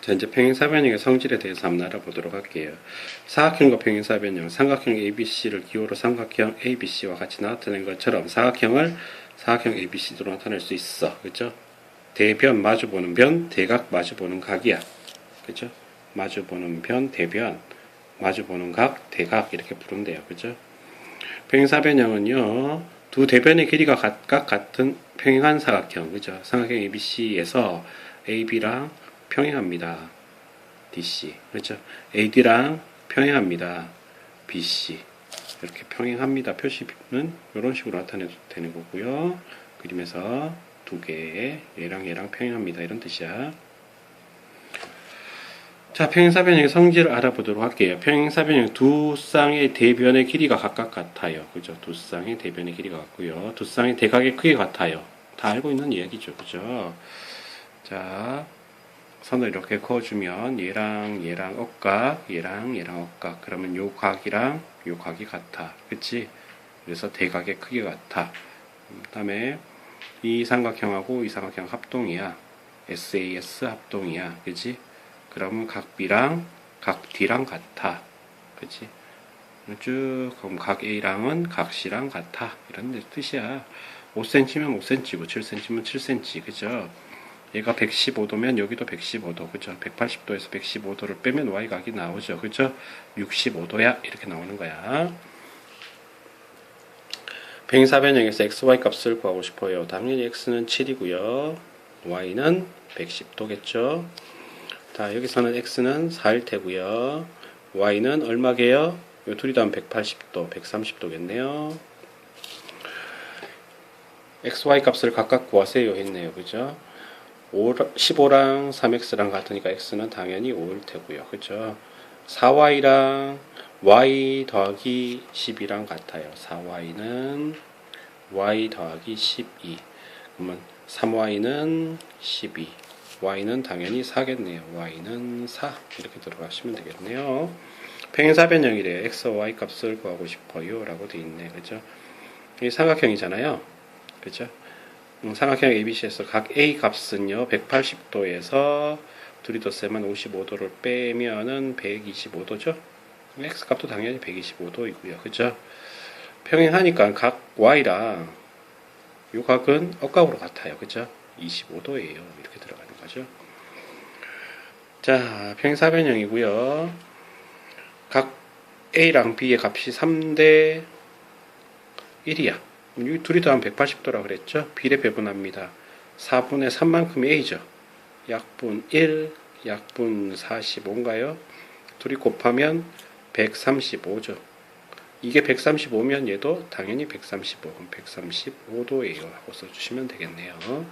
자, 이제 평행사변형의 성질에 대해서 한번 알아보도록 할게요. 사각형과 평행사변형, 삼각형 ABC를 기호로 삼각형 ABC와 같이 나타낸 것처럼 사각형을 사각형 ABC로 나타낼 수 있어. 그죠? 대변, 마주보는 변, 대각, 마주보는 각이야. 그죠? 마주보는 변, 대변, 마주보는 각, 대각 이렇게 돼요. 그죠? 평행사변형은요, 두 대변의 길이가 각각 같은 평행한 사각형, 그죠? 삼각형 ABC에서 AB랑 평행합니다. DC. 그렇죠? AD랑 평행합니다. BC. 이렇게 평행합니다. 표시는 이런 식으로 나타내도 되는 거고요. 그림에서 두 개의 얘랑 얘랑 평행합니다. 이런 뜻이야. 자, 평행사변형의 성질을 알아보도록 할게요. 평행사변형 두 쌍의 대변의 길이가 각각 같아요. 그죠? 두 쌍의 대변의 길이가 같고요. 두 쌍의 대각의 크기가 같아요. 다 알고 있는 이야기죠. 그죠? 자, 선을 이렇게 그어주면 얘랑 얘랑 억각, 얘랑 얘랑 억각. 그러면 요 각이랑 요 각이 같아. 그치? 그래서 대각의 크기가 같아. 그 다음에 이 삼각형하고 이 삼각형 합동이야. SAS 합동이야. 그치? 그러면 각 B랑 각 D랑 같아. 그치? 쭉, 그럼 각 A랑은 각 C랑 같아. 이런 뜻이야. 5cm면 5cm고 7cm면 7cm. 그죠? 얘가 115도면 여기도 115도, 그죠? 180도에서 115도를 빼면 y각이 나오죠, 그죠? 65도야 이렇게 나오는 거야. 평행사변형에서 x, y 값을 구하고 싶어요. 당연히 x는 7이고요, y는 110도겠죠. 자, 여기서는 x는 4일 테고요, y는 얼마게요? 요 둘이 다음 180도, 130도겠네요. x, y 값을 각각 구하세요 했네요, 그죠? 15랑 3x랑 같으니까 x는 당연히 5일 테고요. 그죠? 4y랑 y 더하기 10이랑 같아요. 4y는 y 더하기 12. 그러면 3y는 12. y는 당연히 4겠네요. y는 4. 이렇게 들어가시면 되겠네요. 평행사변형이래요. x와 y 값을 구하고 싶어요. 라고 돼 있네. 그죠? 이 삼각형이잖아요. 그죠? 음, 삼각형 ABC에서 각 A 값은요 180도에서 둘이 덧셈한 55도를 빼면은 125도죠. X 값도 당연히 125도이고요. 그죠? 평행하니까 각 Y랑 요 각은 억각으로 같아요. 그죠? 25도예요. 이렇게 들어가는 거죠. 자, 평행사변형이고요. 각 A랑 B의 값이 3대 1이야. 이 둘이 더하면 180도라 그랬죠? 비례 배분합니다. 4분의 3만큼이 A죠. 약분 1, 약분 45인가요? 둘이 곱하면 135죠. 이게 135면 얘도 당연히 135. 그럼 135도예요. 하고 써주시면 되겠네요.